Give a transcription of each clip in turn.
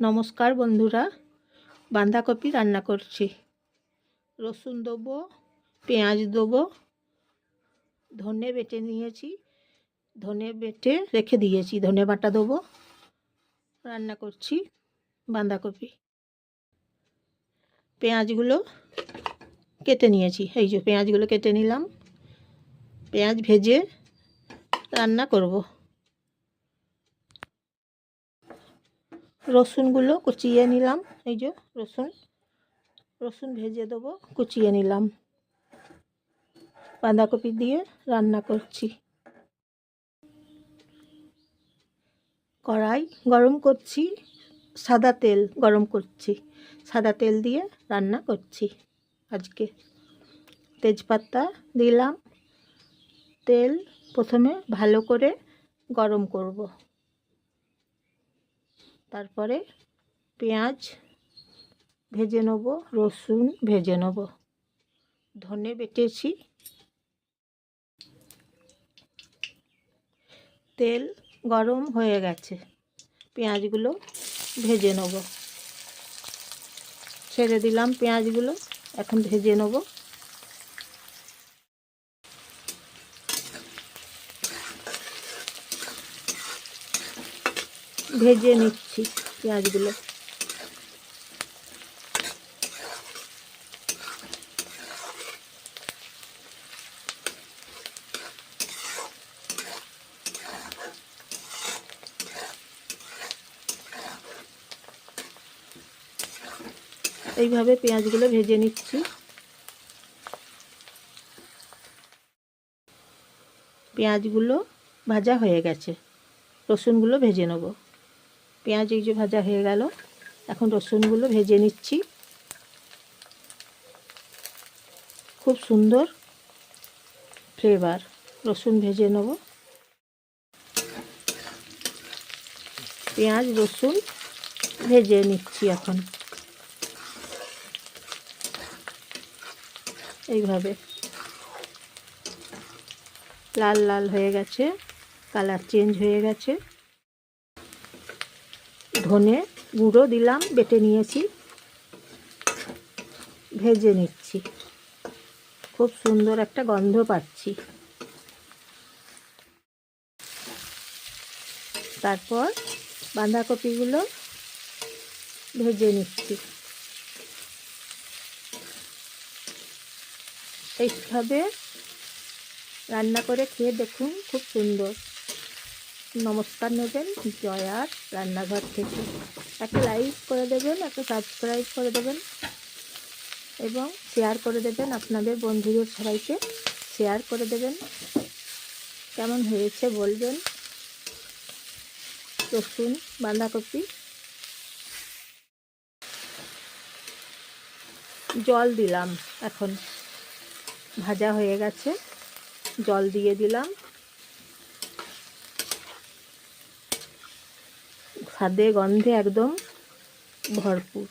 নমস্কার বন্ধুরা, বাঁধাকপি রান্না করছি। রসুন দেবো, পেঁয়াজ দেবো, ধনে বেটে নিয়েছি, ধনে বেটে রেখে দিয়েছি, ধনে বাটা দেবো, রান্না করছি বাঁধাকপি। পেঁয়াজগুলো কেটে নিয়েছি, এই যে পেঁয়াজগুলো কেটে নিলাম, পেঁয়াজ ভেজে রান্না করব। রসুনগুলো কুচিয়ে নিলাম, এই যে রসুন। রসুন ভেজে দেবো, কুচিয়ে নিলাম। বাঁধাকপি দিয়ে রান্না করছি। কড়াই গরম করছি, সাদা তেল গরম করছি, সাদা তেল দিয়ে রান্না করছি আজকে। তেজপাতা দিলাম, তেল প্রথমে ভালো করে গরম করব। তারপরে পেঁয়াজ ভেজে নেব, রসুন ভেজে নেব। ধনে বেটেছি। তেল গরম হয়ে গেছে। পেঁয়াজগুলো ভেজে নেব। ছেড়ে দিলাম পেঁয়াজগুলো, এখন ভেজে নেব। ভেজে নিচ্ছি পেঁয়াজগুলো। এইভাবে পেঁয়াজগুলো ভেজে নিচ্ছি। পেঁয়াজগুলো ভাজা হয়ে গেছে। রসুনগুলো ভেজে নেব। পেঁয়াজ এই যে ভাজা হয়ে গেল, এখন রসুনগুলো ভেজে নিচ্ছি। খুব সুন্দর ফ্লেভার রসুন ভেজে নেব। পেঁয়াজ, রসুন ভেজে নিচ্ছি এখন। এইভাবে। লাল লাল হয়ে গেছে কালার চেঞ্জ হয়ে গেছে। ধনে গুঁড়ো দিলাম, বেটে নিয়েছি। ভেজে নিচ্ছি। খুব সুন্দর একটা গন্ধ পাচ্ছি। তারপর বাঁধাকপিগুলো ভেজে নিচ্ছি। এইভাবে রান্না করে খেয়ে দেখুন, খুব সুন্দর। নমস্কার নেবেন, জয়ার রান্নাঘর থেকে। একটা লাইক করে দেবেন, একটা সাবস্ক্রাইব করে দেবেন এবং শেয়ার করে দেবেন আপনাদের বন্ধুদের সবাইকে। শেয়ার করে দেবেন। কেমন হয়েছে বলবেন? রসুন, বাঁধাকপি। জল দিলাম এখন। ভাজা হয়ে গেছে। জল দিয়ে দিলাম। স্বাদে গন্ধে একদম ভরপুর।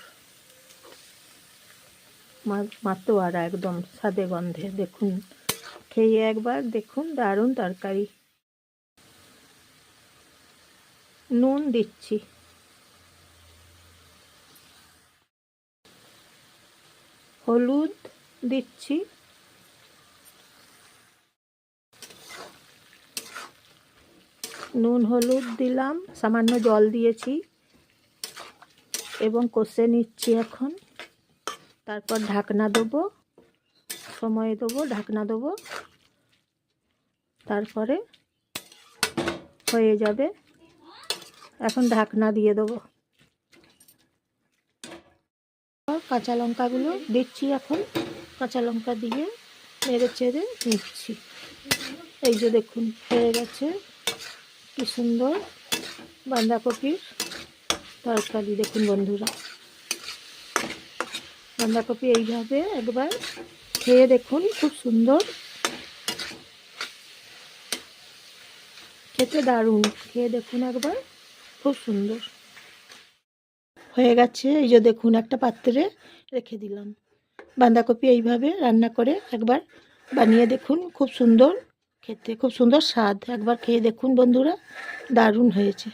মাতোয়ারা একদম স্বাদে গন্ধে। দেখুন, খেয়ে একবার দেখুন দারুণ তরকারি। নুন দিচ্ছি। হলুদ দিচ্ছি। নুন, হলুদ দিলাম, সামান্য জল দিয়েছি এবং কষে নিচ্ছি এখন। তারপর ঢাকনা দেবো, সময় দেবো, ঢাকনা দেবো। তারপরে হয়ে যাবে। এখন ঢাকনা দিয়ে দেবো। কাঁচা লঙ্কাগুলো দিচ্ছি এখন। কাঁচা লঙ্কা দিয়ে নেড়ে চেড়ে নিচ্ছি। এই যে দেখুন, হয়ে গেছে। কি সুন্দর বাঁধাকপির তরকারি দেখুন বন্ধুরা। বাঁধাকপি এইভাবে একবার খেয়ে দেখুন, খুব সুন্দর। খেতে দারুণ, খেয়ে দেখুন একবার, খুব সুন্দর। হয়ে গেছে, এই যে দেখুন একটা পাত্রে রেখে দিলাম। বাঁধাকপি এইভাবে রান্না করে একবার বানিয়ে দেখুন, খুব সুন্দর। খেতে। খুব সুন্দর স্বাদ। একবার খেয়ে দেখুন বন্ধুরা। দারুণ হয়েছে।